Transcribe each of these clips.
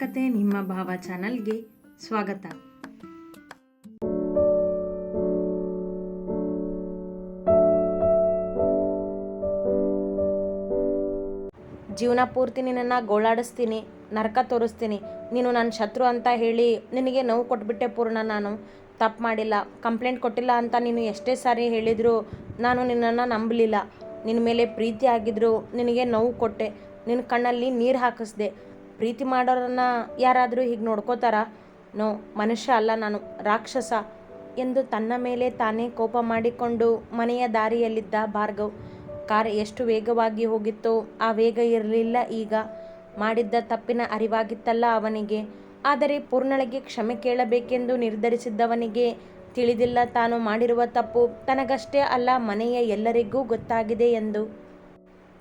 ಕತೆ ನಿಮ್ಮ ಭಾವ ಚಾನಲ್ಗೆ ಸ್ವಾಗತ. ಜೀವನ ಪೂರ್ತಿ ನಿನ್ನನ್ನು ಗೋಳಾಡಿಸ್ತೀನಿ, ನರಕ ತೋರಿಸ್ತೀನಿ. ನೀನು ನನ್ನ ಶತ್ರು ಅಂತ ಹೇಳಿ ನಿನಗೆ ನೋವು ಕೊಟ್ಬಿಟ್ಟೆ ಪೂರ್ಣ ನಾನು. ತಪ್ಪು ಮಾಡಿಲ್ಲ, ಕಂಪ್ಲೇಂಟ್ ಕೊಟ್ಟಿಲ್ಲ ಅಂತ ನೀನು ಎಷ್ಟೇ ಸಾರಿ ಹೇಳಿದರೂ ನಾನು ನಿನ್ನನ್ನು ನಂಬಲಿಲ್ಲ. ನಿನ್ನ ಮೇಲೆ ಪ್ರೀತಿ ಆಗಿದ್ರು ನಿನಗೆ ನೋವು ಕೊಟ್ಟೆ. ನಿನ್ನ ಕಣ್ಣಲ್ಲಿ ನೀರು ಹಾಕಿಸ್ದೆ. ಪ್ರೀತಿ ಮಾಡೋರನ್ನ ಯಾರಾದರೂ ಹೀಗೆ ನೋಡ್ಕೋತಾರಾ? ನೋ, ಮನುಷ್ಯ ಅಲ್ಲ ನಾನು, ರಾಕ್ಷಸ ಎಂದು ತನ್ನ ಮೇಲೆ ತಾನೇ ಕೋಪ ಮಾಡಿಕೊಂಡು ಮನೆಯ ದಾರಿಯಲ್ಲಿದ್ದ ಭಾರ್ಗವ್. ಕಾರ್ ಎಷ್ಟು ವೇಗವಾಗಿ ಹೋಗಿತ್ತೋ, ಆ ವೇಗ ಇರಲಿಲ್ಲ ಈಗ. ಮಾಡಿದ್ದ ತಪ್ಪಿನ ಅರಿವಾಗಿತ್ತಲ್ಲ ಅವನಿಗೆ. ಆದರೆ ಪೂರ್ಣಳಿಗೆ ಕ್ಷಮೆ ಕೇಳಬೇಕೆಂದು ನಿರ್ಧರಿಸಿದ್ದವನಿಗೆ ತಿಳಿದಿಲ್ಲ ತಾನು ಮಾಡಿರುವ ತಪ್ಪು ತನಗಷ್ಟೇ ಅಲ್ಲ ಮನೆಯ ಎಲ್ಲರಿಗೂ ಗೊತ್ತಾಗಿದೆ ಎಂದು.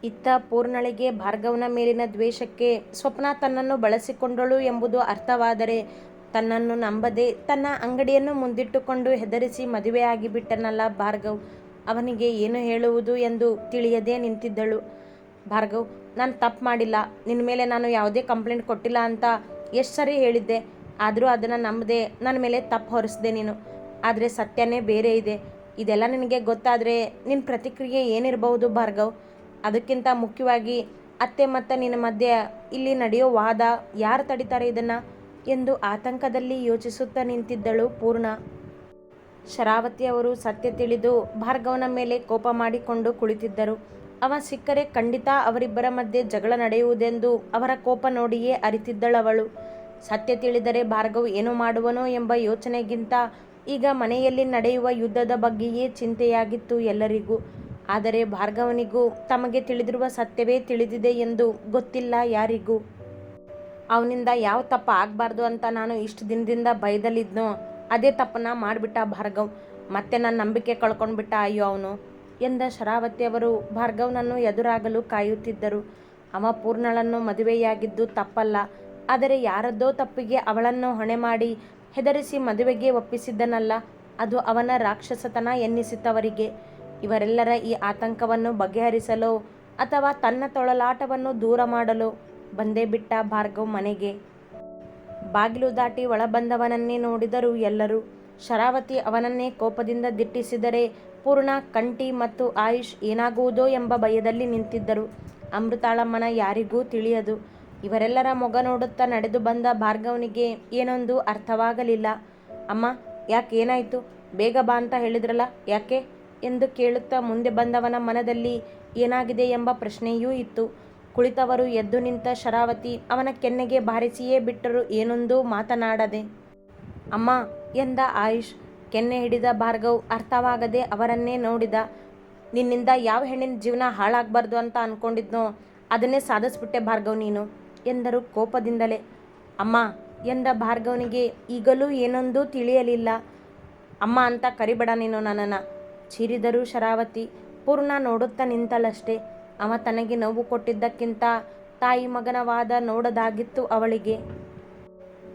ಇತ್ತ ಪೂರ್ಣಳಿಗೆ ಭಾರ್ಗವನ ಮೇಲಿನ ದ್ವೇಷಕ್ಕೆ ಸ್ವಪ್ನ ತನ್ನನ್ನು ಬಳಸಿಕೊಂಡಳು ಎಂಬುದು ಅರ್ಥವಾದರೆ ತನ್ನನ್ನು ನಂಬದೆ ತನ್ನ ಅಂಗಡಿಯನ್ನು ಮುಂದಿಟ್ಟುಕೊಂಡು ಹೆದರಿಸಿ ಮದುವೆಯಾಗಿ ಬಿಟ್ಟನಲ್ಲ ಭಾರ್ಗವ್. ಅವನಿಗೆ ಏನು ಹೇಳುವುದು ಎಂದು ತಿಳಿಯದೇ ನಿಂತಿದ್ದಳು. ಭಾರ್ಗವ್, ನಾನು ತಪ್ಪು ಮಾಡಿಲ್ಲ. ನಿನ್ನ ಮೇಲೆ ನಾನು ಯಾವುದೇ ಕಂಪ್ಲೇಂಟ್ ಕೊಟ್ಟಿಲ್ಲ ಅಂತ ಎಷ್ಟು ಸರಿ ಹೇಳಿದ್ದೆ. ಆದರೂ ಅದನ್ನು ನಂಬದೆ ನನ್ನ ಮೇಲೆ ತಪ್ಪು ಹೊರಿಸಿದೆ ನೀನು. ಆದರೆ ಸತ್ಯನೇ ಬೇರೆ ಇದೆ. ಇದೆಲ್ಲ ನಿನಗೆ ಗೊತ್ತಾದರೆ ನಿನ್ನ ಪ್ರತಿಕ್ರಿಯೆ ಏನಿರಬಹುದು ಭಾರ್ಗವ್? ಅದಕ್ಕಿಂತ ಮುಖ್ಯವಾಗಿ ಅತ್ತೆ ಮತ್ತು ನಿನ್ನ ಮಧ್ಯೆ ಇಲ್ಲಿ ನಡೆಯೋ ವಾದ ಯಾರು ತಡಿತಾರೆ ಇದನ್ನು ಎಂದು ಆತಂಕದಲ್ಲಿ ಯೋಚಿಸುತ್ತಾ ನಿಂತಿದ್ದಳು ಪೂರ್ಣ. ಶರಾವತಿ ಅವರು ಸತ್ಯ ತಿಳಿದು ಭಾರ್ಗವನ ಮೇಲೆ ಕೋಪ ಮಾಡಿಕೊಂಡು ಕುಳಿತಿದ್ದರು. ಅವ ಸಿಕ್ಕರೆ ಖಂಡಿತ ಅವರಿಬ್ಬರ ಮಧ್ಯೆ ಜಗಳ ನಡೆಯುವುದೆಂದು ಅವರ ಕೋಪ ನೋಡಿಯೇ ಅರಿತಿದ್ದಳವಳು. ಸತ್ಯ ತಿಳಿದರೆ ಭಾರ್ಗವ್ ಏನು ಮಾಡುವನೋ ಎಂಬ ಯೋಚನೆಗಿಂತ ಈಗ ಮನೆಯಲ್ಲಿ ನಡೆಯುವ ಯುದ್ಧದ ಬಗ್ಗೆಯೇ ಚಿಂತೆಯಾಗಿತ್ತು ಎಲ್ಲರಿಗೂ. ಆದರೆ ಭಾರ್ಗವನಿಗೂ ತಮಗೆ ತಿಳಿದಿರುವ ಸತ್ಯವೇ ತಿಳಿದಿದೆ ಎಂದು ಗೊತ್ತಿಲ್ಲ ಯಾರಿಗೂ. ಅವನಿಂದ ಯಾವ ತಪ್ಪ ಆಗಬಾರ್ದು ಅಂತ ನಾನು ಇಷ್ಟು ದಿನದಿಂದ ಬೈದಲ್ಲಿದ್ನೋ ಅದೇ ತಪ್ಪನ್ನ ಮಾಡಿಬಿಟ್ಟ ಭಾರ್ಗವ್. ಮತ್ತೆ ನನ್ನ ನಂಬಿಕೆ ಕಳ್ಕೊಂಡ್ಬಿಟ್ಟ ಅಯ್ಯೋ ಅವನು ಎಂದ ಶರಾವತಿಯವರು ಭಾರ್ಗವ್ನನ್ನು ಎದುರಾಗಲು ಕಾಯುತ್ತಿದ್ದರು. ಅವ ಪೂರ್ಣಳನ್ನು ಮದುವೆಯಾಗಿದ್ದು ತಪ್ಪಲ್ಲ. ಆದರೆ ಯಾರದ್ದೋ ತಪ್ಪಿಗೆ ಅವಳನ್ನು ಹೊಣೆ ಮಾಡಿ ಹೆದರಿಸಿ ಮದುವೆಗೆ ಒಪ್ಪಿಸಿದ್ದನಲ್ಲ. ಅದು ಅವನ ರಾಕ್ಷಸತನ ಎನ್ನಿಸಿತವರಿಗೆ ಇವರೆಲ್ಲರ ಈ ಆತಂಕವನ್ನು ಬಗೆಹರಿಸಲು ಅಥವಾ ತನ್ನ ತೊಳಲಾಟವನ್ನು ದೂರ ಮಾಡಲು ಬಂದೇ ಬಿಟ್ಟ ಭಾರ್ಗವ್ ಮನೆಗೆ. ಬಾಗಿಲು ದಾಟಿ ಒಳಬಂದವನನ್ನೇ ನೋಡಿದರು ಎಲ್ಲರೂ ಶರಾವತಿ ಅವನನ್ನೇ ಕೋಪದಿಂದ ದಿಟ್ಟಿಸಿದರೆ ಪೂರ್ಣ ಕಂಟಿ ಮತ್ತು ಆಯುಷ್ ಏನಾಗುವುದೋ ಎಂಬ ಭಯದಲ್ಲಿ ನಿಂತಿದ್ದರು. ಅಮೃತಾಳಮ್ಮನ ಯಾರಿಗೂ ತಿಳಿಯದು. ಇವರೆಲ್ಲರ ಮೊಗ ನೋಡುತ್ತಾ ನಡೆದು ಬಂದ ಭಾರ್ಗವನಿಗೆ ಏನೊಂದು ಅರ್ಥವಾಗಲಿಲ್ಲ. ಅಮ್ಮ, ಯಾಕೆ ಏನಾಯಿತು? ಬೇಗ ಬಾ ಅಂತ ಹೇಳಿದ್ರಲ್ಲ, ಯಾಕೆ? ಎಂದು ಕೇಳುತ್ತಾ ಮುಂದೆ ಬಂದವನ ಮನದಲ್ಲಿ ಏನಾಗಿದೆ ಎಂಬ ಪ್ರಶ್ನೆಯೂ ಇತ್ತು. ಕುಳಿತವರು ಎದ್ದು ನಿಂತ ಶರಾವತಿ ಅವನ ಕೆನ್ನೆಗೆ ಬಾರಿಸಿಯೇ ಬಿಟ್ಟರು ಏನೊಂದೂ ಮಾತನಾಡದೆ. ಅಮ್ಮ, ಎಂದ ಆಯುಷ್, ಕೆನ್ನೆ ಹಿಡಿದ ಭಾರ್ಗವ್ ಅರ್ಥವಾಗದೆ ಅವರನ್ನೇ ನೋಡಿದ. ನಿನ್ನಿಂದ ಯಾವ ಹೆಣ್ಣಿನ ಜೀವನ ಹಾಳಾಗಬಾರ್ದು ಅಂತ ಅಂದ್ಕೊಂಡಿದ್ನೋ ಅದನ್ನೇ ಸಾಧಿಸ್ಬಿಟ್ಟೆ ಭಾರ್ಗವ್ ನೀನು, ಎಂದರು ಕೋಪದಿಂದಲೇ. ಅಮ್ಮ, ಎಂದ ಭಾರ್ಗವನಿಗೆ ಈಗಲೂ ಏನೊಂದೂ ತಿಳಿಯಲಿಲ್ಲ. ಅಮ್ಮ ಅಂತ ಕರಿಬೇಡ ನೀನು ನನ್ನನ್ನು. ಚೀರಿದರು ಶರಾವತಿ, ಪೂರ್ಣ ನೋಡುತ್ತಾ ನಿಂತಳಷ್ಟೇ. ಅವ ತನಗೆ ನೋವು ಕೊಟ್ಟಿದ್ದಕ್ಕಿಂತ ತಾಯಿ ಮಗನ ವಾದ ನೋಡದಾಗಿತ್ತು ಅವಳಿಗೆ.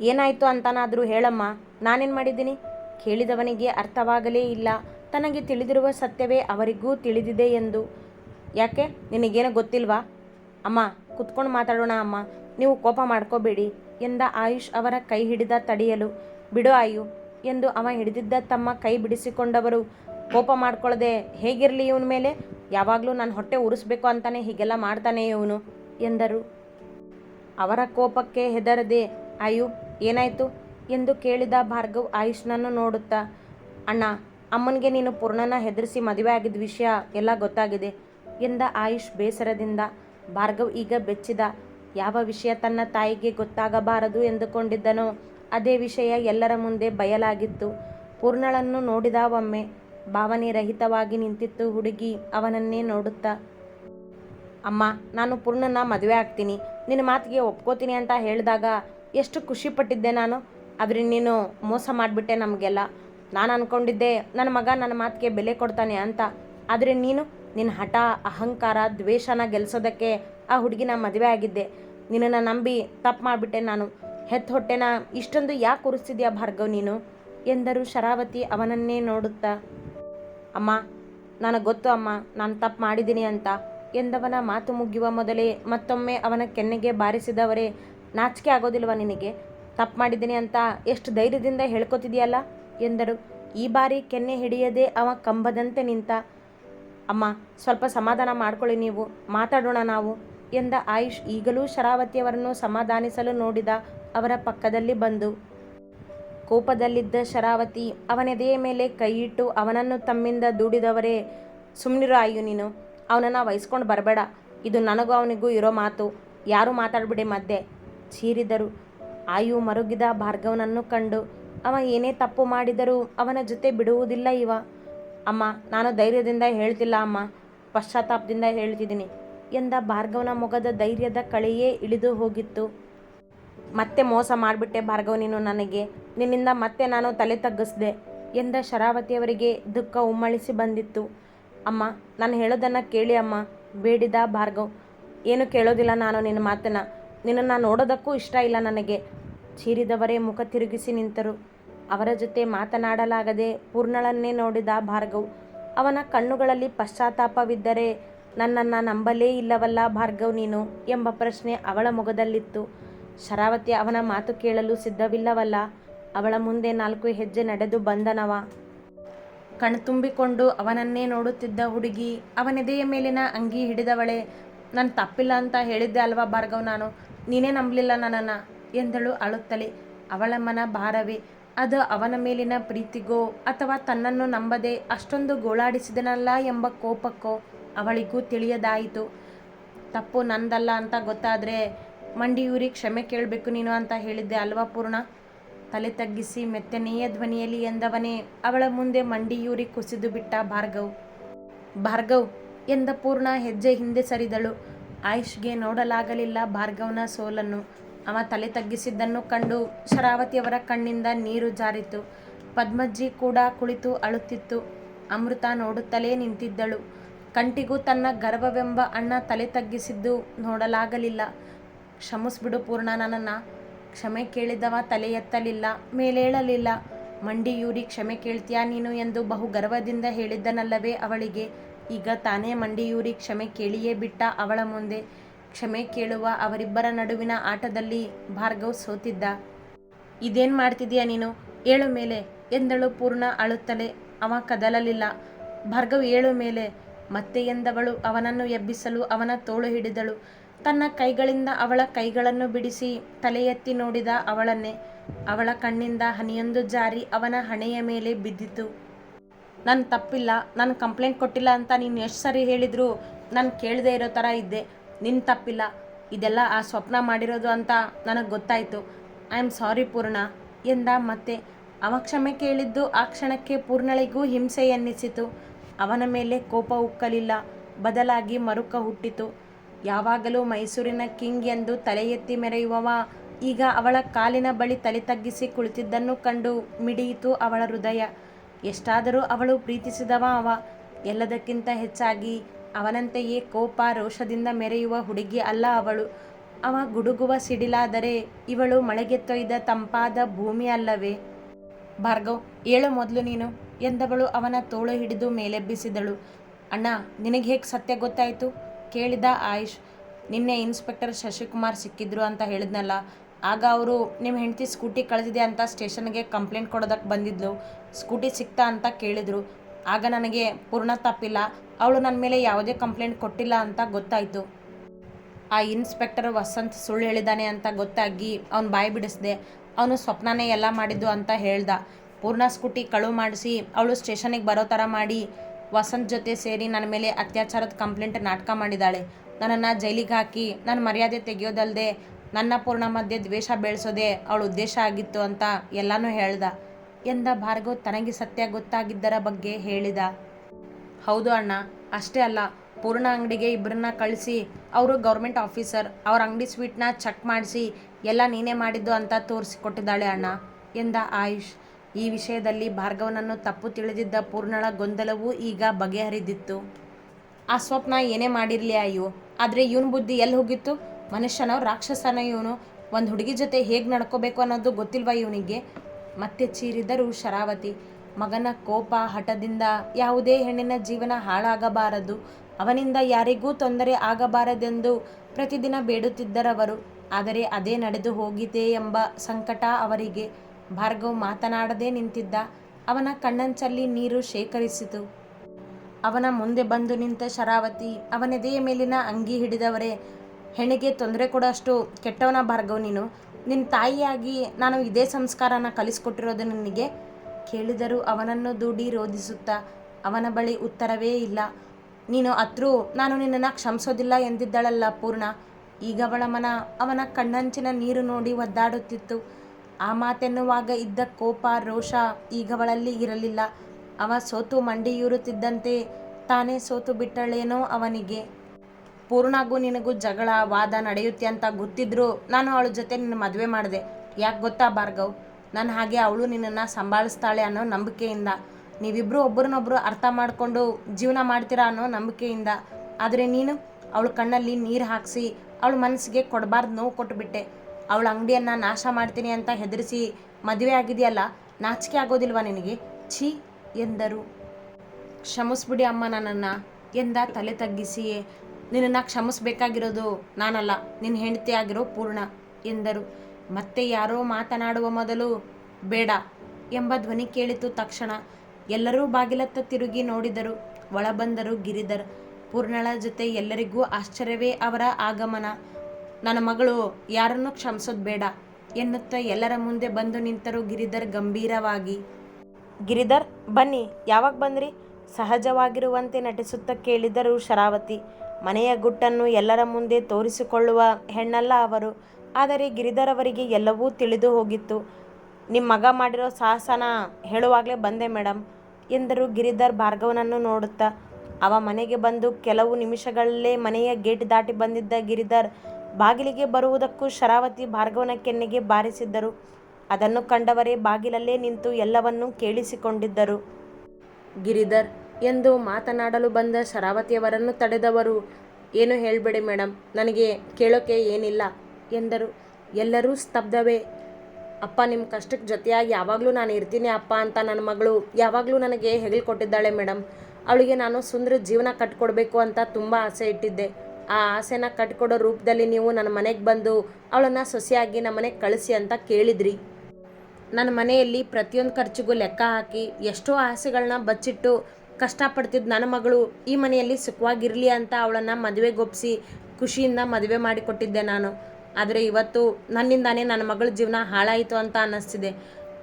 ಏನಾಯಿತು ಅಂತನಾದರೂ ಹೇಳಮ್ಮ, ನಾನೇನು ಮಾಡಿದ್ದೀನಿ? ಕೇಳಿದವನಿಗೆ ಅರ್ಥವಾಗಲೇ ಇಲ್ಲ. ತನಗೆ ತಿಳಿದಿರುವ ಸತ್ಯವೇ ಅವರಿಗೂ ತಿಳಿದಿದೆ ಎಂದು. ಯಾಕೆ? ನಿನಗೇನು ಗೊತ್ತಿಲ್ವಾ? ಅಮ್ಮ, ಕುತ್ಕೊಂಡು ಮಾತಾಡೋಣ ಅಮ್ಮ. ನೀವು ಕೋಪ ಮಾಡ್ಕೋಬೇಡಿ ಎಂದ ಆಯುಷ್ ಅವರ ಕೈ ಹಿಡಿದ ತಡೆಯಲು. ಬಿಡು ಆಯು ಎಂದು ಅವ ಹಿಡಿದಿದ್ದ ತಮ್ಮ ಕೈ ಬಿಡಿಸಿಕೊಂಡವರು ಕೋಪ ಮಾಡ್ಕೊಳ್ಳದೆ ಹೇಗಿರಲಿ ಇವನ ಮೇಲೆ? ಯಾವಾಗಲೂ ನಾನು ಹೊಟ್ಟೆ ಉರಿಸ್ಬೇಕು ಅಂತಾನೆ ಹೀಗೆಲ್ಲ ಮಾಡ್ತಾನೆ ಇವನು, ಎಂದರು. ಅವರ ಕೋಪಕ್ಕೆ ಹೆದರದೆ ಆಯು ಏನಾಯಿತು? ಎಂದು ಕೇಳಿದ ಭಾರ್ಗವ್ ಆಯುಷ್ನನ್ನು ನೋಡುತ್ತಾ, ಅಣ್ಣ, ಅಮ್ಮನಿಗೆ ನೀನು ಪೂರ್ಣನ ಹೆದರಿಸಿ ಮದುವೆ ಆಗಿದ್ದ ವಿಷಯ ಎಲ್ಲ ಗೊತ್ತಾಗಿದೆ, ಎಂದ ಆಯುಷ್ ಬೇಸರದಿಂದ. ಭಾರ್ಗವ್ ಈಗ ಬೆಚ್ಚಿದ, ಯಾವ ವಿಷಯ ತನ್ನ ತಾಯಿಗೆ ಗೊತ್ತಾಗಬಾರದು ಎಂದುಕೊಂಡಿದ್ದನೋ, ಅದೇ ವಿಷಯ ಎಲ್ಲರ ಮುಂದೆ ಬಯಲಾಗಿತ್ತು. ಪೂರ್ಣಳನ್ನು ನೋಡಿದ ಒಮ್ಮೆ ಭಾವನೆ ರಹಿತವಾಗಿ ನಿಂತಿತ್ತು ಹುಡುಗಿ ಅವನನ್ನೇ ನೋಡುತ್ತಾ. ಅಮ್ಮ, ನಾನು ಪೂರ್ಣನ ಮದುವೆ ಆಗ್ತೀನಿ. ನಿನ್ನ ಮಾತಿಗೆ ಒಪ್ಕೋತೀನಿ ಅಂತ ಹೇಳಿದಾಗ ಎಷ್ಟು ಖುಷಿ ಪಟ್ಟಿದ್ದೆ ನಾನು. ಆದರೆ ನೀನು ಮೋಸ ಮಾಡಿಬಿಟ್ಟೆ ನಮಗೆಲ್ಲ. ನಾನು ಅಂದ್ಕೊಂಡಿದ್ದೆ ನನ್ನ ಮಗ ನನ್ನ ಮಾತಿಗೆ ಬೆಲೆ ಕೊಡ್ತಾನೆ ಅಂತ. ಆದರೆ ನೀನು ನಿನ್ನ ಹಠ, ಅಹಂಕಾರ, ದ್ವೇಷನ ಗೆಲ್ಸೋದಕ್ಕೆ ಆ ಹುಡುಗಿನ ಮದುವೆ ಆಗಿದ್ದೆ. ನಿನ್ನನ್ನು ನಂಬಿ ತಪ್ಪು ಮಾಡಿಬಿಟ್ಟೆ ನಾನು. ಹೆತ್ತ ಹೊಟ್ಟೆನ ಇಷ್ಟೊಂದು ಯಾಕೆ ಉರಿಸ್ತಿದ್ಯಾ ಭಾರ್ಗವ್ ನೀನು? ಎಂದರು ಶರಾವತಿ ಅವನನ್ನೇ ನೋಡುತ್ತಾ. ಅಮ್ಮ, ನನಗೆ ಗೊತ್ತು ಅಮ್ಮ, ನಾನು ತಪ್ಪು ಮಾಡಿದ್ದೀನಿ ಅಂತ. ಎಂದವನ ಮಾತು ಮುಗಿಯುವ ಮೊದಲೇ ಮತ್ತೊಮ್ಮೆ ಅವನ ಕೆನ್ನೆಗೆ ಬಾರಿಸಿದವರೇ, ನಾಚಿಕೆ ಆಗೋದಿಲ್ವ ನಿನಗೆ? ತಪ್ಪು ಮಾಡಿದ್ದೀನಿ ಅಂತ ಎಷ್ಟು ಧೈರ್ಯದಿಂದ ಹೇಳ್ಕೊತಿದೆಯಲ್ಲ? ಎಂದರು ಈ ಬಾರಿ ಕೆನ್ನೆ ಹಿಡಿಯದೆ ಅವ ಕಂಬದಂತೆ ನಿಂತ. ಅಮ್ಮ, ಸ್ವಲ್ಪ ಸಮಾಧಾನ ಮಾಡ್ಕೊಳ್ಳಿ ನೀವು, ಮಾತಾಡೋಣ ನಾವು, ಎಂದ ಆಯುಷ್ ಈಗಲೂ ಶರಾವತಿಯವರನ್ನು ಸಮಾಧಾನಿಸಲು ನೋಡಿದ ಅವರ ಪಕ್ಕದಲ್ಲಿ ಬಂದು. ಕೋಪದಲ್ಲಿದ್ದ ಶರಾವತಿ ಅವನೆದೆಯ ಮೇಲೆ ಕೈಯಿಟ್ಟು ಅವನನ್ನು ತಮ್ಮಿಂದ ದೂಡಿದವರೇ ಸುಮ್ಮನಿರೋ ಆಯು ನೀನು, ಅವನನ್ನು ವಹಿಸ್ಕೊಂಡು ಬರಬೇಡ. ಇದು ನನಗೂ ಅವನಿಗೂ ಇರೋ ಮಾತು. ಯಾರೂ ಮಾತಾಡ್ಬಿಡಿ ಮಧ್ಯೆ. ಚೀರಿದರು. ಆಯು ಮರುಗಿದ ಭಾರ್ಗವನನ್ನು ಕಂಡು, ಅವ ಏನೇ ತಪ್ಪು ಮಾಡಿದರೂ ಅವನ ಜೊತೆ ಬಿಡುವುದಿಲ್ಲ ಇವ. ಅಮ್ಮ, ನಾನು ಧೈರ್ಯದಿಂದ ಹೇಳ್ತಿಲ್ಲ ಅಮ್ಮ. ಪಶ್ಚಾತ್ತಾಪದಿಂದ ಹೇಳ್ತಿದ್ದೀನಿ ಎಂದ ಭಾರ್ಗವನ ಮೊಗದ ಧೈರ್ಯದ ಕಳೆಯೇ ಇಳಿದು ಹೋಗಿತ್ತು. ಮತ್ತೆ ಮೋಸ ಮಾಡಿಬಿಟ್ಟೆ ಭಾರ್ಗವ ನೀನು ನನಗೆ. ನಿನ್ನಿಂದ ಮತ್ತೆ ನಾನು ತಲೆ ತಗ್ಗಿಸ್ದೆ ಎಂದ ಶರಾವತಿಯವರಿಗೆ ದುಃಖ ಉಮ್ಮಳಿಸಿ ಬಂದಿತ್ತು. ಅಮ್ಮ, ನಾನು ಹೇಳೋದನ್ನು ಕೇಳಿ ಅಮ್ಮ. ಬೇಡಿದ ಭಾರ್ಗವ್, ಏನು ಕೇಳೋದಿಲ್ಲ ನಾನು ನಿನ್ನ ಮಾತನ್ನು. ನಿನ್ನನ್ನು ನೋಡೋದಕ್ಕೂ ಇಷ್ಟ ಇಲ್ಲ ನನಗೆ. ಚೀರಿದವರೇ ಮುಖ ತಿರುಗಿಸಿ ನಿಂತರು. ಅವರ ಜೊತೆ ಮಾತನಾಡಲಾಗದೆ ಪೂರ್ಣಳನ್ನೇ ನೋಡಿದ ಭಾರ್ಗವ್, ಅವನ ಕಣ್ಣುಗಳಲ್ಲಿ ಪಶ್ಚಾತ್ತಾಪವಿದ್ದರೆ ನನ್ನನ್ನು ನಂಬಲೇ ಇಲ್ಲವಲ್ಲ ಭಾರ್ಗವ್ ನೀನು ಎಂಬ ಪ್ರಶ್ನೆ ಅವಳ ಮೊಗದಲ್ಲಿತ್ತು ಶರಾವತಿ ಅವನ ಮಾತು ಕೇಳಲು ಸಿದ್ಧವಿಲ್ಲವಲ್ಲ, ಅವಳ ಮುಂದೆ ನಾಲ್ಕು ಹೆಜ್ಜೆ ನಡೆದು ಬಂದನವ. ಕಣ್ತುಂಬಿಕೊಂಡು ಅವನನ್ನೇ ನೋಡುತ್ತಿದ್ದ ಹುಡುಗಿ, ಅವನೆದೆಯ ಮೇಲಿನ ಅಂಗಿ ಹಿಡಿದವಳೆ, ನಾನು ತಪ್ಪಿಲ್ಲ ಅಂತ ಹೇಳಿದ್ದೆ ಅಲ್ವಾ ಭಾರ್ಗವ್ ನಾನು? ನೀನೇ ನಂಬಲಿಲ್ಲ ನನ್ನನ್ನು? ಎಂದಳು ಅಳುತ್ತಲೇ. ಅವಳ ಮನ ಭಾರವೇ. ಅದು ಅವನ ಮೇಲಿನ ಪ್ರೀತಿಗೋ ಅಥವಾ ತನ್ನನ್ನು ನಂಬದೆ ಅಷ್ಟೊಂದು ಗೋಳಾಡಿಸಿದನಲ್ಲ ಎಂಬ ಕೋಪಕ್ಕೋ ಅವಳಿಗೂ ತಿಳಿಯದಾಯಿತು. ತಪ್ಪು ನಂದಲ್ಲ ಅಂತ ಗೊತ್ತಾದರೆ ಮಂಡಿಯೂರಿ, ಕ್ಷಮೆ ಕೇಳಬೇಕು ನೀನು ಅಂತ ಹೇಳಿದ್ದೆ ಅಲ್ವಾ ಪೂರ್ಣ? ತಲೆ ತಗ್ಗಿಸಿ ಮೆತ್ತನೆಯ ಧ್ವನಿಯಲ್ಲಿ ಎಂದವನೇ, ಅವಳ ಮುಂದೆ ಮಂಡಿಯೂರಿ ಕುಸಿದು ಬಿಟ್ಟ ಭಾರ್ಗವ್. ಭಾರ್ಗವ್ ಎಂದ ಪೂರ್ಣ ಹೆಜ್ಜೆ ಹಿಂದೆ ಸರಿದಳು. ಆಯುಷ್ಗೆ ನೋಡಲಾಗಲಿಲ್ಲ ಭಾರ್ಗವ್ನ ಸೋಲನ್ನು. ಅವ ತಲೆ ತಗ್ಗಿಸಿದ್ದನ್ನು ಕಂಡು ಶರಾವತಿಯವರ ಕಣ್ಣಿಂದ ನೀರು ಜಾರಿತು. ಪದ್ಮಜ್ಜಿ ಕೂಡ ಕುಳಿತು ಅಳುತ್ತಿತ್ತು. ಅಮೃತ ನೋಡುತ್ತಲೇ ನಿಂತಿದ್ದಳು. ಕಂಟಿಗೂ ತನ್ನ ಗರ್ವವೆಂಬ ಅಣ್ಣ ತಲೆ ತಗ್ಗಿಸಿದ್ದು ನೋಡಲಾಗಲಿಲ್ಲ. ಕ್ಷಮಿಸ್ಬಿಡು ಪೂರ್ಣ ನನ್ನನ್ನು ಕ್ಷಮೆ ಕೇಳಿದವ ತಲೆ ಎತ್ತಲಿಲ್ಲ, ಮೇಲೇಳಲಿಲ್ಲ. ಮಂಡಿಯೂರಿ ಕ್ಷಮೆ ಕೇಳ್ತೀಯಾ ನೀನು ಎಂದು ಬಹು ಗರ್ವದಿಂದ ಹೇಳಿದ್ದನಲ್ಲವೇ ಅವಳಿಗೆ. ಈಗ ತಾನೇ ಮಂಡಿಯೂರಿ ಕ್ಷಮೆ ಕೇಳಿಯೇ ಬಿಟ್ಟ ಅವಳ ಮುಂದೆ. ಕ್ಷಮೆ ಕೇಳುವ ಅವರಿಬ್ಬರ ನಡುವಿನ ಆಟದಲ್ಲಿ ಭಾರ್ಗವ್ ಸೋತಿದ್ದ. ಇದೇನು ಮಾಡ್ತಿದೀಯ ನೀನು? ಏಳು ಮೇಲೆ. ಎಂದಳು ಪೂರ್ಣ ಅಳುತ್ತಲೇ. ಅವ ಕದಲಲಿಲ್ಲ. ಭಾರ್ಗವ್ ಏಳು ಮೇಲೆ. ಮತ್ತೆ ಎಂದವಳು ಅವನನ್ನು ಎಬ್ಬಿಸಲು ಅವನ ತೋಳು ಹಿಡಿದಳು. ತನ್ನ ಕೈಗಳಿಂದ ಅವಳ ಕೈಗಳನ್ನು ಬಿಡಿಸಿ ತಲೆ ಎತ್ತಿ ನೋಡಿದ ಅವಳನ್ನೇ. ಅವಳ ಕಣ್ಣಿಂದ ಹನಿಯೊಂದು ಜಾರಿ ಅವನ ಹಣೆಯ ಮೇಲೆ ಬಿದ್ದಿತು. ನನ್ನ ತಪ್ಪಿಲ್ಲ, ನಾನು ಕಂಪ್ಲೇಂಟ್ ಕೊಟ್ಟಿಲ್ಲ ಅಂತ ನೀನು ಎಷ್ಟು ಸರಿ ಹೇಳಿದ್ರು ನಾನು ಕೇಳದೇ ಇರೋ ಥರ ಇದ್ದೆ. ನಿನ್ನ ತಪ್ಪಿಲ್ಲ. ಇದೆಲ್ಲ ಆ ಸ್ವಪ್ನ ಮಾಡಿರೋದು ಅಂತ ನನಗೆ ಗೊತ್ತಾಯಿತು. ಐ ಆಮ್ ಸಾರಿ ಪೂರ್ಣ, ಎಂದ ಮತ್ತೆ. ಅವ ಕ್ಷಮೆ ಕೇಳಿದ್ದು ಆ ಕ್ಷಣಕ್ಕೆ ಪೂರ್ಣಳಿಗೂ ಹಿಂಸೆ ಎನ್ನಿಸಿತು. ಅವನ ಮೇಲೆ ಕೋಪ ಉಕ್ಕಲಿಲ್ಲ. ಬದಲಾಗಿ ಮರುಕ ಹುಟ್ಟಿತು. ಯಾವಾಗಲೂ ಮೈಸೂರಿನ ಕಿಂಗ್ ಎಂದು ತಲೆ ಎತ್ತಿ ಮೆರೆಯುವವ, ಈಗ ಅವಳ ಕಾಲಿನ ಬಳಿ ತಲೆ ತಗ್ಗಿಸಿ ಕುಳಿತಿದ್ದನ್ನು ಕಂಡು ಮಿಡಿಯಿತು ಅವಳ ಹೃದಯ. ಎಷ್ಟಾದರೂ ಅವಳು ಪ್ರೀತಿಸಿದವ ಅವ. ಎಲ್ಲದಕ್ಕಿಂತ ಹೆಚ್ಚಾಗಿ ಅವನಂತೆಯೇ ಕೋಪ ರೋಷದಿಂದ ಮೆರೆಯುವ ಹುಡುಗಿ ಅಲ್ಲ ಅವಳು. ಅವ ಗುಡುಗುವ ಸಿಡಿಲಾದರೆ ಇವಳು ಮಳೆಗೆ ತೊಯ್ದ ತಂಪಾದ ಭೂಮಿ ಅಲ್ಲವೇ? ಭಾರ್ಗವ್ ಏಳು ಮೊದಲು ನೀನು ಎಂದವಳು ಅವನ ತೋಳು ಹಿಡಿದು ಮೇಲೆಬ್ಬಿಸಿದಳು. ಅಣ್ಣ, ನಿನಗೆ ಹೇಗೆ ಸತ್ಯ ಗೊತ್ತಾಯಿತು? ಕೇಳಿದ, ಆಯುಷ್, ನಿನ್ನೆ ಇನ್ಸ್ಪೆಕ್ಟರ್ ಶಶಿಕುಮಾರ್ ಸಿಕ್ಕಿದ್ರು ಅಂತ ಹೇಳಿದ್ನಲ್ಲ, ಆಗ ಅವರು ನಿಮ್ಮ ಹೆಂಡತಿ ಸ್ಕೂಟಿ ಕಳೆದಿದೆ ಅಂತ ಸ್ಟೇಷನ್ಗೆ ಕಂಪ್ಲೇಂಟ್ ಕೊಡೋದಕ್ಕೆ ಬಂದಿದ್ಲು, ಸ್ಕೂಟಿ ಸಿಕ್ತಾ ಅಂತ ಕೇಳಿದರು, ಆಗ ನನಗೆ ಪೂರ್ಣ ತಪ್ಪಿಲ್ಲ, ಅವಳು ನನ್ನ ಮೇಲೆ ಯಾವುದೇ ಕಂಪ್ಲೇಂಟ್ ಕೊಟ್ಟಿಲ್ಲ ಅಂತ ಗೊತ್ತಾಯಿತು. ಆ ಇನ್ಸ್ಪೆಕ್ಟರ್ ವಸಂತ್ ಸುಳ್ಳು ಹೇಳಿದಾನೆ ಅಂತ ಗೊತ್ತಾಗಿ ಅವ್ನು ಬಾಯಿ ಬಿಡಿಸಿದೆ, ಅವನು ಸ್ವಪ್ನನೇ ಎಲ್ಲ ಮಾಡಿದ್ದು ಅಂತ ಹೇಳ್ದ, ಪೂರ್ಣ ಸ್ಕೂಟಿ ಕಳುವು ಮಾಡಿಸಿ, ಅವಳು ಸ್ಟೇಷನಿಗೆ ಬರೋ ಥರ ಮಾಡಿ ವಸಂತ್ ಜೊತೆ ಸೇರಿ ನನ್ನ ಮೇಲೆ ಅತ್ಯಾಚಾರದ ಕಂಪ್ಲೇಂಟ್ ನಾಟಕ ಮಾಡಿದ್ದಾಳೆ ನನ್ನನ್ನು ಜೈಲಿಗೆ ಹಾಕಿ ನನ್ನ ಮರ್ಯಾದೆ ತೆಗೆಯೋದಲ್ಲದೆ ನನ್ನ ಪೂರ್ಣ ಮಧ್ಯೆ ದ್ವೇಷ ಬೆಳೆಸೋದೇ ಅವಳ ಉದ್ದೇಶ ಆಗಿತ್ತು ಅಂತ ಎಲ್ಲನೂ ಹೇಳ್ದ. ಎಂದ ಭಾರ್ಗವ್ ತನಗೆ ಸತ್ಯ ಗೊತ್ತಾಗಿದ್ದರ ಬಗ್ಗೆ ಹೇಳಿದ. ಹೌದು ಅಣ್ಣ, ಅಷ್ಟೇ ಅಲ್ಲ, ಪೂರ್ಣ ಅಂಗಡಿಗೆ ಇಬ್ಬರನ್ನ ಕಳಿಸಿ ಅವರು ಗೌರ್ಮೆಂಟ್ ಆಫೀಸರ್, ಅವ್ರ ಅಂಗಡಿ ಸ್ವೀಟ್ನ ಚೆಕ್ ಮಾಡಿಸಿ ಎಲ್ಲ ನೀನೇ ಮಾಡಿದ್ದು ಅಂತ ತೋರಿಸಿಕೊಟ್ಟಿದ್ದಾಳೆ ಅಣ್ಣ, ಎಂದ ಆಯುಷ್. ಈ ವಿಷಯದಲ್ಲಿ ಭಾರ್ಗವನನ್ನು ತಪ್ಪು ತಿಳಿದಿದ್ದ ಪೂರ್ಣಳ ಗೊಂದಲವೂ ಈಗ ಬಗೆಹರಿದಿತ್ತು. ಆ ಸ್ವಪ್ನ ಏನೇ ಮಾಡಿರಲಿ ಅಯ್ಯೋ, ಆದರೆ ಇವನ ಬುದ್ಧಿ ಎಲ್ಲಿ ಹೋಗಿತ್ತು? ಮನುಷ್ಯನೋ, ರಾಕ್ಷಸನ ಇವನು? ಒಂದು ಹುಡುಗಿ ಜೊತೆ ಹೇಗೆ ನಡ್ಕೋಬೇಕು ಅನ್ನೋದು ಗೊತ್ತಿಲ್ವ ಇವನಿಗೆ? ಮತ್ತೆ ಚೀರಿದರು ಶರಾವತಿ. ಮಗನ ಕೋಪ, ಹಠದಿಂದ ಯಾವುದೇ ಹೆಣ್ಣಿನ ಜೀವನ ಹಾಳಾಗಬಾರದು. ಅವನಿಂದ ಯಾರಿಗೂ ತೊಂದರೆ ಆಗಬಾರದೆಂದು ಪ್ರತಿದಿನ ಬೇಡುತ್ತಿದ್ದರವರು. ಆದರೆ ಅದೇ ನಡೆದು ಹೋಗಿದೆ ಎಂಬ ಸಂಕಟ ಅವರಿಗೆ. ಭಾರ್ಗವ್ ಮಾತನಾಡದೆ ನಿಂತಿದ್ದ ಅವನ ಕಣ್ಣಂಚಲ್ಲಿ ನೀರು ಶೇಖರಿಸಿತು. ಅವನ ಮುಂದೆ ಬಂದು ನಿಂತ ಶರಾವತಿ ಅವನೆದೆಯ ಮೇಲಿನ ಅಂಗಿ ಹಿಡಿದವರೇ ಹೆಣಿಗೆ ತೊಂದರೆ ಕೊಡೋಷ್ಟು ಕೆಟ್ಟವನ ಭಾರ್ಗವ್ ನೀನು. ನಿನ್ನ ತಾಯಿಯಾಗಿ ನಾನು ಇದೇ ಸಂಸ್ಕಾರನ ಕಲಿಸ್ಕೊಟ್ಟಿರೋದು ನಿನಗೆ? ಕೇಳಿದರೂ ಅವನನ್ನು ದೂಡಿ ರೋಧಿಸುತ್ತಾ ಅವನ ಬಳಿ ಉತ್ತರವೇ ಇಲ್ಲ. ನೀನು ಅತ್ರೂ, ನಾನು ನಿನ್ನನ್ನು ಕ್ಷಮಿಸೋದಿಲ್ಲ ಎಂದಿದ್ದಳಲ್ಲ ಪೂರ್ಣ. ಈಗ ಅವಳ ಮನ ಅವನ ಕಣ್ಣಂಚಿನ ನೀರು ನೋಡಿ ಒದ್ದಾಡುತ್ತಿತ್ತು. ಆ ಮಾತೆನ್ನುವಾಗ ಇದ್ದ ಕೋಪ, ರೋಷ ಈಗವಳಲ್ಲಿ ಇರಲಿಲ್ಲ. ಅವ ಸೋತು ಮಂಡಿಯೂರುತ್ತಿದ್ದಂತೆ ತಾನೇ ಸೋತು ಬಿಟ್ಟಳೇನೋ ಅವನಿಗೆ. ಪೂರ್ಣಾಗೂ ನಿನಗೂ ಜಗಳ, ವಾದ ನಡೆಯುತ್ತೆ ಅಂತ ಗೊತ್ತಿದ್ರು ನಾನು ಅವಳ ಜೊತೆ ನಿನ್ನ ಮದುವೆ ಮಾಡಿದೆ. ಯಾಕೆ ಗೊತ್ತಾ ಭಾರ್ಗವ್? ನಾನು ಹಾಗೆ ಅವಳು ನಿನ್ನನ್ನು ಸಂಭಾಳಿಸ್ತಾಳೆ ಅನ್ನೋ ನಂಬಿಕೆಯಿಂದ. ನೀವಿಬ್ರು ಒಬ್ಬರನ್ನೊಬ್ಬರು ಅರ್ಥ ಮಾಡಿಕೊಂಡು ಜೀವನ ಮಾಡ್ತೀರಾ ಅನ್ನೋ ನಂಬಿಕೆಯಿಂದ. ಆದರೆ ನೀನು, ಅವಳ ಕಣ್ಣಲ್ಲಿ ನೀರು ಹಾಕಿಸಿ, ಅವಳ ಮನಸ್ಸಿಗೆ ಕೊಡಬಾರ್ದು ನೋವು ಕೊಟ್ಟುಬಿಟ್ಟೆ ಅವಳ ಅಂಗಡಿಯನ್ನು ನಾಶ ಮಾಡ್ತೀನಿ ಅಂತ ಹೆದರಿಸಿ ಮದುವೆ ಆಗಿದೆಯಲ್ಲ, ನಾಚಿಕೆ ಆಗೋದಿಲ್ವಾ ನಿನಗೆ? ಛಿ, ಎಂದರು. ಕ್ಷಮಿಸ್ಬಿಡಿ ಅಮ್ಮ ನನ್ನನ್ನು, ಎಂದ ತಲೆ ತಗ್ಗಿಸಿಯೇ. ನಿನ್ನನ್ನು ಕ್ಷಮಿಸ್ಬೇಕಾಗಿರೋದು ನಾನಲ್ಲ ನಿನ್ನ ಹೆಂಡತಿ ಆಗಿರೋ ಪೂರ್ಣ, ಎಂದರು. ಮತ್ತೆ ಯಾರೋ ಮಾತನಾಡುವ ಮೊದಲು, ಬೇಡ, ಎಂಬ ಧ್ವನಿ ಕೇಳಿತು ತಕ್ಷಣ. ಎಲ್ಲರೂ ಬಾಗಿಲತ್ತ ತಿರುಗಿ ನೋಡಿದರು, ಒಳಬಂದರು ಗಿರಿಧರ್. ಪೂರ್ಣಳ ಜೊತೆ ಎಲ್ಲರಿಗೂ ಆಶ್ಚರ್ಯವೇ ಅವರ ಆಗಮನ. ನನ್ನ ಮಗಳು ಯಾರನ್ನು ಕ್ಷಮಿಸೋದು ಬೇಡ ಎನ್ನುತ್ತಾ ಎಲ್ಲರ ಮುಂದೆ ಬಂದು ನಿಂತರು ಗಿರಿಧರ್ ಗಂಭೀರವಾಗಿ. ಗಿರಿಧರ್, ಬನ್ನಿ, ಯಾವಾಗ ಬಂದ್ರಿ? ಸಹಜವಾಗಿರುವಂತೆ ನಟಿಸುತ್ತಾ ಕೇಳಿದರು ಶರಾವತಿ. ಮನೆಯ ಗುಟ್ಟನ್ನು ಎಲ್ಲರ ಮುಂದೆ ತೋರಿಸಿಕೊಳ್ಳುವ ಹೆಣ್ಣಲ್ಲ ಅವರು. ಆದರೆ ಗಿರಿಧರ್ ಅವರಿಗೆ ಎಲ್ಲವೂ ತಿಳಿದು ಹೋಗಿತ್ತು. ನಿಮ್ಮ ಮಗ ಮಾಡಿರೋ ಸಾಹಸನ ಹೇಳುವಾಗಲೇ ಬಂದೆ ಮೇಡಮ್ ಎಂದರು ಗಿರಿಧರ್ ಭಾರ್ಗವನನ್ನು ನೋಡುತ್ತಾ. ಅವ ಮನೆಗೆ ಬಂದು ಕೆಲವು ನಿಮಿಷಗಳಲ್ಲೇ ಮನೆಯ ಗೇಟ್ ದಾಟಿ ಬಂದಿದ್ದ ಗಿರಿಧರ್ ಬಾಗಿಲಿಗೆ ಬರುವುದಕ್ಕೂ ಶರಾವತಿ ಭಾರ್ಗವನ ಕೆನ್ನೆಗೆ ಬಾರಿಸಿದ್ದರು. ಅದನ್ನು ಕಂಡವರೇ ಬಾಗಿಲಲ್ಲೇ ನಿಂತು ಎಲ್ಲವನ್ನೂ ಕೇಳಿಸಿಕೊಂಡಿದ್ದರು. ಗಿರಿಧರ್, ಎಂದು ಮಾತನಾಡಲು ಬಂದ ಶರಾವತಿಯವರನ್ನು ತಡೆದವರು, ಏನು ಹೇಳಬೇಡಿ ಮೇಡಮ್ ನನಗೆ ಕೇಳೋಕೆ ಏನಿಲ್ಲ, ಎಂದರು. ಎಲ್ಲರೂ ಸ್ತಬ್ಧವೇ. ಅಪ್ಪ, ನಿಮ್ಮ ಕಷ್ಟಕ್ಕೆ ಜೊತೆಯಾಗಿ ಯಾವಾಗಲೂ ನಾನು ಇರ್ತೀನಿ ಅಪ್ಪ ಅಂತ ನನ್ನ ಮಗಳು ಯಾವಾಗಲೂ ನನಗೆ ಹೆಗಲು ಕೊಟ್ಟಿದ್ದಾಳೆ ಮೇಡಮ್ ಅವಳಿಗೆ ನಾನು ಸುಂದರ ಜೀವನ ಕಟ್ಕೊಡ್ಬೇಕು ಅಂತ ತುಂಬ ಆಸೆ ಇಟ್ಟಿದ್ದೆ. ಆ ಆಸೆನ ಕಟ್ಕೊಡೋ ರೂಪದಲ್ಲಿ ನೀವು ನನ್ನ ಮನೆಗೆ ಬಂದು ಅವಳನ್ನು ಸೊಸೆಯಾಗಿ ನಮ್ಮ ಮನೆಗೆ ಕಳಿಸಿ ಅಂತ ಕೇಳಿದ್ರಿ. ನನ್ನ ಮನೆಯಲ್ಲಿ ಪ್ರತಿಯೊಂದು ಖರ್ಚಿಗೂ ಲೆಕ್ಕ ಹಾಕಿ ಎಷ್ಟೋ ಆಸೆಗಳನ್ನ ಬಚ್ಚಿಟ್ಟು ಕಷ್ಟಪಡ್ತಿದ್ದು ನನ್ನ ಮಗಳು ಈ ಮನೆಯಲ್ಲಿ ಸುಖವಾಗಿರಲಿ ಅಂತ ಅವಳನ್ನು ಮದುವೆಗೊಪ್ಪಿಸಿ ಖುಷಿಯಿಂದ ಮದುವೆ ಮಾಡಿಕೊಟ್ಟಿದ್ದೆ ನಾನು. ಆದರೆ ಇವತ್ತು ನನ್ನಿಂದಾನೇ ನನ್ನ ಮಗಳ ಜೀವನ ಹಾಳಾಯಿತು ಅಂತ ಅನ್ನಿಸ್ತಿದೆ.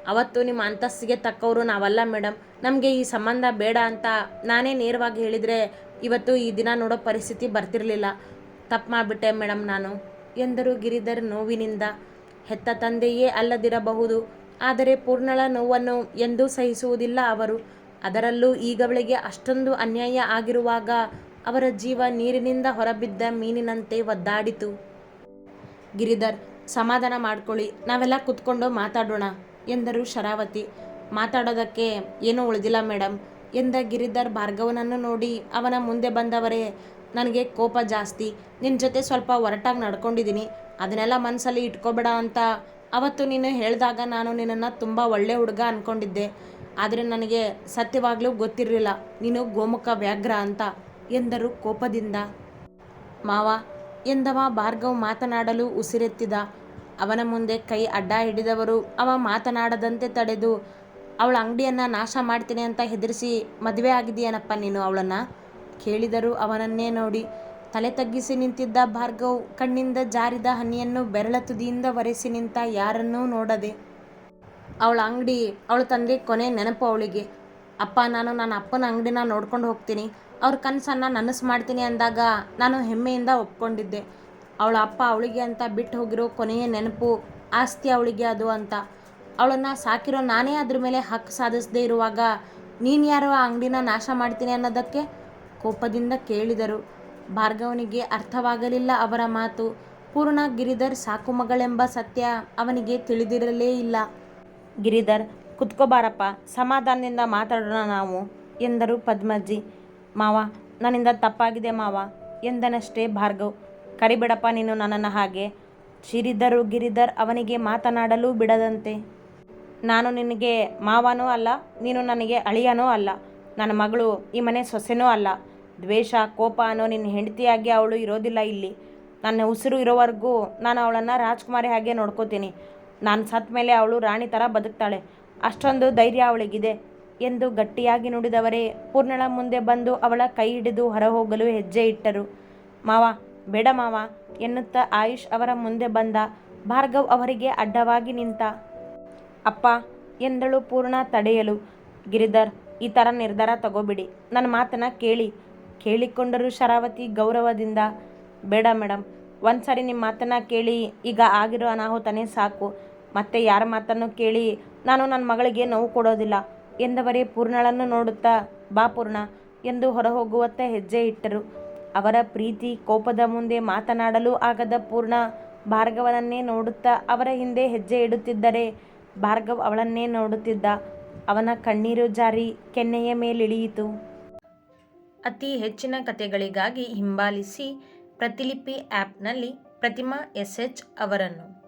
ಅವತ್ತು ನಿಮ್ಮ ಅಂತಸ್ತಿಗೆ ತಕ್ಕವರು ನಾವಲ್ಲ ಮೇಡಮ್ ನಮಗೆ ಈ ಸಂಬಂಧ ಬೇಡ ಅಂತ ನಾನೇ ನೇರವಾಗಿ ಹೇಳಿದರೆ ಇವತ್ತು ಈ ದಿನ ನೋಡೋ ಪರಿಸ್ಥಿತಿ ಬರ್ತಿರಲಿಲ್ಲ. ತಪ್ಪು ಮಾಡಿಬಿಟ್ಟೆ ಮೇಡಮ್ ನಾನು. ಎಂದರು ಗಿರಿಧರ್ ನೋವಿನಿಂದ. ಹೆತ್ತ ತಂದೆಯೇ ಅಲ್ಲದಿರಬಹುದು. ಆದರೆ ಪೂರ್ಣಳ ನೋವನ್ನು ಎಂದೂ ಸಹಿಸುವುದಿಲ್ಲ ಅವರು. ಅದರಲ್ಲೂ ಈಗವಳಿಗೆ ಅಷ್ಟೊಂದು ಅನ್ಯಾಯ ಆಗಿರುವಾಗ ಅವರ ಜೀವ ನೀರಿನಿಂದ ಹೊರಬಿದ್ದ ಮೀನಿನಂತೆ ಒದ್ದಾಡಿತು. ಗಿರಿಧರ್, ಸಮಾಧಾನ ಮಾಡ್ಕೊಳ್ಳಿ. ನಾವೆಲ್ಲ ಕುತ್ಕೊಂಡು ಮಾತಾಡೋಣ ಎಂದರು ಶರಾವತಿ. ಮಾತಾಡೋದಕ್ಕೆ ಏನೂ ಉಳಿದಿಲ್ಲ ಮೇಡಮ್. ಎಂದ ಗಿರಿಧರ್ ಭಾರ್ಗವನನ್ನು ನೋಡಿ ಅವನ ಮುಂದೆ ಬಂದವರೇ, ನನಗೆ ಕೋಪ ಜಾಸ್ತಿ. ನಿನ್ನ ಜೊತೆ ಸ್ವಲ್ಪ ಒರಟಾಗಿ ನಡ್ಕೊಂಡಿದ್ದೀನಿ. ಅದನ್ನೆಲ್ಲ ಮನಸ್ಸಲ್ಲಿ ಇಟ್ಕೋಬೇಡ ಅಂತ ಅವತ್ತು ನೀನು ಹೇಳಿದಾಗ ನಾನು ನಿನ್ನನ್ನು ತುಂಬ ಒಳ್ಳೆ ಹುಡುಗ ಅಂದ್ಕೊಂಡಿದ್ದೆ ಆದರೆ ನನಗೆ ಸತ್ಯವಾಗಲೂ ಗೊತ್ತಿರಲಿಲ್ಲ. ನೀನು ಗೋಮುಖ ವ್ಯಾಘ್ರ ಅಂತ ಎಂದರು ಕೋಪದಿಂದ. ಮಾವ, ಎಂದವ ಭಾರ್ಗವ್ ಮಾತನಾಡಲು ಉಸಿರೆತ್ತಿದ. ಅವನ ಮುಂದೆ ಕೈ ಅಡ್ಡ ಹಿಡಿದವರು ಅವ ಮಾತನಾಡದಂತೆ ತಡೆದು ಅವಳ ಅಂಗಡಿಯನ್ನು ನಾಶ ಮಾಡ್ತೀನಿ ಅಂತ ಹೆದರಿಸಿ ಮದುವೆ ಆಗಿದೆಯೇನಪ್ಪ ನೀನು ಅವಳನ್ನು? ಕೇಳಿದರು ಅವನನ್ನೇ ನೋಡಿ ತಲೆ ತಗ್ಗಿಸಿ ನಿಂತಿದ್ದ ಭಾರ್ಗವ್ ಕಣ್ಣಿಂದ ಜಾರಿದ ಹನಿಯನ್ನು ಬೆರಳ ತುದಿಯಿಂದ ಒರೆಸಿ ನಿಂತ ಯಾರನ್ನೂ ನೋಡದೆ. ಅವಳ ಅಂಗಡಿ, ಅವಳ ತಂದೆ ಕೊನೆ ನೆನಪು ಅವಳಿಗೆ. ಅಪ್ಪ, ನಾನು ನನ್ನ ಅಪ್ಪನ ಅಂಗಡಿನ ನೋಡ್ಕೊಂಡು ಹೋಗ್ತೀನಿ. ಅವ್ರ ಕನಸನ್ನು ನನಸು ಮಾಡ್ತೀನಿ ಅಂದಾಗ ನಾನು ಹೆಮ್ಮೆಯಿಂದ ಒಪ್ಕೊಂಡಿದ್ದೆ. ಅವಳ ಅಪ್ಪ ಅವಳಿಗೆ ಅಂತ ಬಿಟ್ಟು ಹೋಗಿರೋ ಕೊನೆಯ ನೆನಪು ಆಸ್ತಿ ಅವಳಿಗೆ ಅದು ಅಂತ. ಅವಳನ್ನು ಸಾಕಿರೋ ನಾನೇ ಅದ್ರ ಮೇಲೆ ಹಕ್ಕು ಸಾಧಿಸದೇ ಇರುವಾಗ ನೀನು ಯಾರೋ ಆ ಅಂಗಡಿನ ನಾಶ ಮಾಡ್ತೀನಿ ಅನ್ನೋದಕ್ಕೆ ಕೋಪದಿಂದ ಕೇಳಿದರು. ಭಾರ್ಗವನಿಗೆ ಅರ್ಥವಾಗಲಿಲ್ಲ ಅವರ ಮಾತು. ಪೂರ್ಣ ಗಿರಿಧರ್ ಸಾಕು ಮಗಳೆಂಬ ಸತ್ಯ ಅವನಿಗೆ ತಿಳಿದಿರಲೇ ಇಲ್ಲ. ಗಿರಿಧರ್ ಕುತ್ಕೋಬಾರಪ್ಪ ಸಮಾಧಾನದಿಂದ ಮಾತಾಡೋಣ ನಾವು ಎಂದರು ಪದ್ಮಜ್ಜಿ ಮಾವ, ನನ್ನಿಂದ ತಪ್ಪಾಗಿದೆ ಮಾವ ಎಂದನಷ್ಟೇ ಭಾರ್ಗವ್. ಕರಿಬೇಡಪ್ಪ ನೀನು ನನ್ನನ್ನು ಹಾಗೆ. ಶ್ರೀಧರು ಗಿರಿಧರ್ ಅವನಿಗೆ ಮಾತನಾಡಲು ಬಿಡದಂತೆ. ನಾನು ನಿನಗೆ ಮಾವನೂ ಅಲ್ಲ, ನೀನು ನನಗೆ ಅಳಿಯನೂ ಅಲ್ಲ, ನನ್ನ ಮಗಳು ಈ ಮನೆ ಸೊಸೆನೂ ಅಲ್ಲ. ದ್ವೇಷ, ಕೋಪ ಅನ್ನೋ ನಿನ್ನ ಹೆಂಡತಿಯಾಗಿ ಅವಳು ಇರೋದಿಲ್ಲ ಇಲ್ಲಿ. ನನ್ನ ಉಸಿರು ಇರೋವರೆಗೂ ನಾನು ಅವಳನ್ನು ರಾಜ್ಕುಮಾರಿ ಹಾಗೆ ನೋಡ್ಕೋತೀನಿ. ನಾನು ಸತ್ತ ಮೇಲೆ ಅವಳು ರಾಣಿ ಥರ ಬದುಕ್ತಾಳೆ. ಅಷ್ಟೊಂದು ಧೈರ್ಯ ಅವಳಿಗಿದೆ. ಎಂದು ಗಟ್ಟಿಯಾಗಿ ನುಡಿದವರೇ ಪೂರ್ಣಳ ಮುಂದೆ ಬಂದು ಅವಳ ಕೈ ಹಿಡಿದು ಹೊರಹೋಗಲು ಹೆಜ್ಜೆ ಇಟ್ಟರು. ಮಾವ, ಬೇಡ ಮಾವ, ಎನ್ನುತ್ತಾ ಆಯುಷ್ ಅವರ ಮುಂದೆ ಬಂದ ಭಾರ್ಗವ್ ಅವರಿಗೆ ಅಡ್ಡವಾಗಿ ನಿಂತ ಅಪ್ಪ, ಎಂದಳು ಪೂರ್ಣ ತಡೆಯಲು. ಗಿರಿಧರ್, ಈ ಥರ ನಿರ್ಧಾರ ತಗೋಬಿಡಿ. ನನ್ನ ಮಾತನ್ನು ಕೇಳಿ. ಕೇಳಿಕೊಂಡರು ಶರಾವತಿ ಗೌರವದಿಂದ. ಬೇಡ ಮೇಡಮ್ ಒಂದು ಸಾರಿ ನಿಮ್ಮ ಮಾತನ್ನು ಕೇಳಿ, ಈಗ ಆಗಿರೋ ಅನಾಹುತನೇ ಸಾಕು. ಮತ್ತೆ ಯಾರ ಮಾತನ್ನು ಕೇಳಿ, ನಾನು ನನ್ನ ಮಗಳಿಗೆ ನೋವು ಕೊಡೋದಿಲ್ಲ ಎಂದವರೇ ಪೂರ್ಣಳನ್ನು ನೋಡುತ್ತಾ, ಬಾ ಪೂರ್ಣ ಎಂದು ಹೊರಹೋಗುವತ್ತ ಹೆಜ್ಜೆ ಇಟ್ಟರು. ಅವರ ಪ್ರೀತಿ ಕೋಪದ ಮುಂದೆ ಮಾತನಾಡಲು ಆಗದ ಪೂರ್ಣ ಭಾರ್ಗವನನ್ನೇ ನೋಡುತ್ತಾ ಅವರ ಹಿಂದೆ ಹೆಜ್ಜೆ ಇಡುತ್ತಿದ್ದರೆ ಭಾರ್ಗವ್ ಅವಳನ್ನೇ ನೋಡುತ್ತಿದ್ದ. ಅವನ ಕಣ್ಣೀರು ಜಾರಿ ಕೆನ್ನೆಯ ಮೇಲಿಳಿಯಿತು ಅತಿ ಹೆಚ್ಚಿನ ಕಥೆಗಳಿಗಾಗಿ ಹಿಂಬಾಲಿಸಿ ಪ್ರತಿಲಿಪಿ ಆ್ಯಪ್ನಲ್ಲಿ ಪ್ರತಿಮಾ ಎಸ್ ಎಚ್ ಅವರನ್ನು.